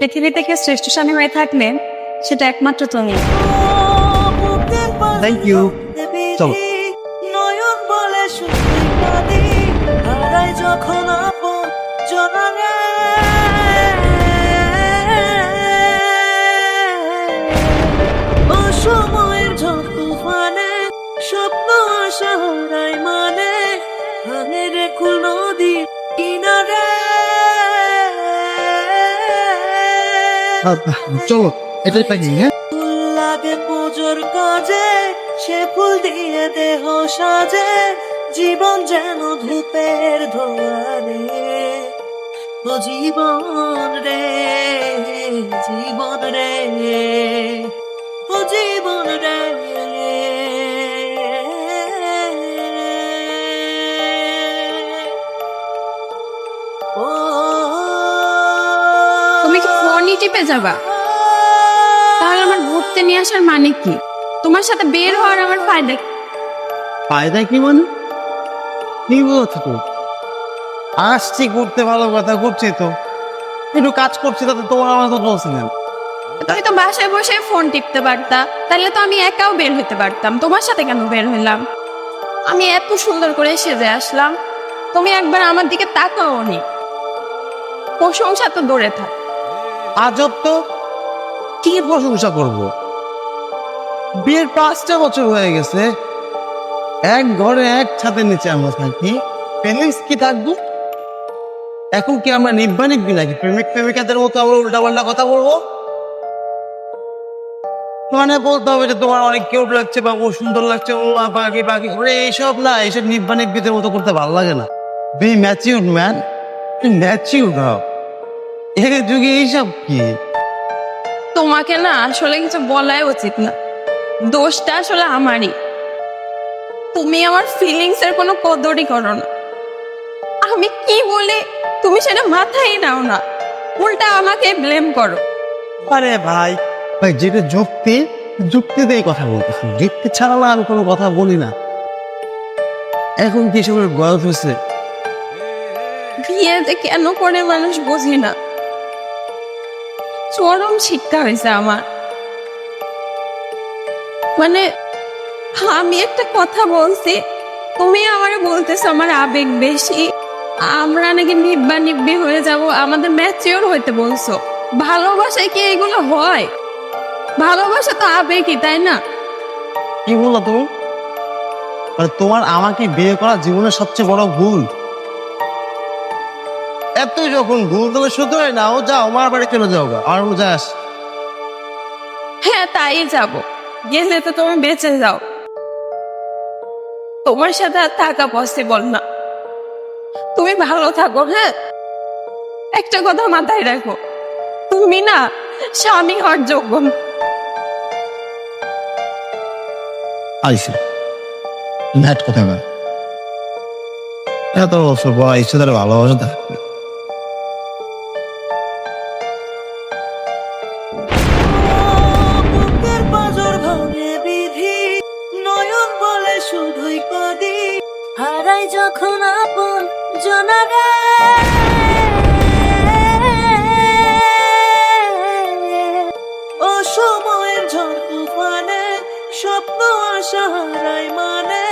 পৃথিবীতে কেউ শ্রেষ্ঠ স্বামী হয়ে থাকলে সেটা একমাত্র তুমি। থ্যাংক ইউ চলো। নয়ন বলে শুধু নদী হারাই যখন আপন জনরে অসময়ের ঝড় তুফানে স্বপ্ন আশা হারাই মানে ভাঙে রে কুল নদী। চলো, এটাই হ্যাঁ? লাগে পুজোর কাজে, সে ফুল দিয়ে দেহ সাজে, জীবন যেন ধূপের ধোয়ারে। ও জীবন রে জীবন রে, ও জীবন রে। তুমি কি ফোনই টিপে যাবা? তাহলে আমার ঘুরতে নিয়ে আসার মানে কি? তোমার সাথে বের হওয়ার আমার ফায়দা কি? ফায়দা কি মানে কি বলছো তো আসছি করতে ভালো কথা করছি তো। একটু কাজ করছি তাতে তোমার আমার তো চলছে না তুমি তো বাসায় বসে ফোন টিপতে পারতা। তাহলে তো আমি একাও বের হতে পারতাম। তোমার সাথে কেন বের হইলাম? আমি এত সুন্দর করে সেজে আসলাম। তুমি একবার আমার দিকে তাকাও নি প্রশংসা তো দূরে থাক। আজব তো। কি প্রশংসা করব? বিয়ের পাঁচটা বছর হয়ে গেছে। এক ঘরে এক ছাদের নিচে আমরা থাকি। ফিলিংস কি থাকব? এখন কি আমরা নির্বাণিক নাকি প্রেমিক প্রেমিকাদের মতো আমরা উল্টাপাল্টা কথা বলব? মানে বলতে হবে যে তোমার অনেক কিউট লাগছে বা ও সুন্দর লাগছে ও পাখি পাখি। ওরে, এইসব না, এইসব নির্বাণিক নিব্বিদের মতো করতে ভালো লাগে না। বি ম্যাচিউড ম্যান ম্যাচিউড হও। এর যুগে এইসব কি? তোমাকে না আসলে কিছু বলাই উচিত না। দোষটা আসলে আমারই। তুমি আমার ফিলিংস এর কোনো কদরই করো না। আমি কি বলে? তুমি সেটা মাথায় নাও না। উল্টা আমাকে ব্লেম করো। আরে ভাই ভাই যেটা যুক্তি যুক্তি দিয়ে কথা বলতেছি যুক্তি ছাড়া না আমি কোনো কথা বলি না। এখন কি সবের বয়স হয়েছে? বিয়েতে কেন করে মানুষ বুঝি না? চরম শিক্ষা হয়েছে আমার। মানে আমি একটা কথা বলছি, তুমি আমার বলতেছো আমার আবেগ বেশি, আমরা নাকি নিব্বা নিব্বি হয়ে যাব, আমাদের ম্যাচিওর হইতে বলছো। ভালোবাসায় কি এগুলো হয়? ভালোবাসা তো আবেগই, তাই না? কি বলল তুমি? মানে তোমার আমাকে বিয়ে করা জীবনের সবচেয়ে বড় ভুল। এত যখন ভুল তাহলে শুধু না ও যাও আমার বাড়ি চলে যাও গা আর ও যাস হ্যাঁ তাই যাব। গেলে তো তুমি বেঁচে যাও। তোমার সাথে আর থাকা পসিবল না। তুমি ভালো থাকো হ্যাঁ? একটা কথা মাথায় রাখো। তুমি না স্বামী হওয়ার যোগ্য না। আইসে। ন্যাট কথা বল এত বছর পর আইসে তার ভালোবাসা তখন আপন জনারা অসময়ের ঝড় তুফানে স্বপ্ন আশা হারায় মানে।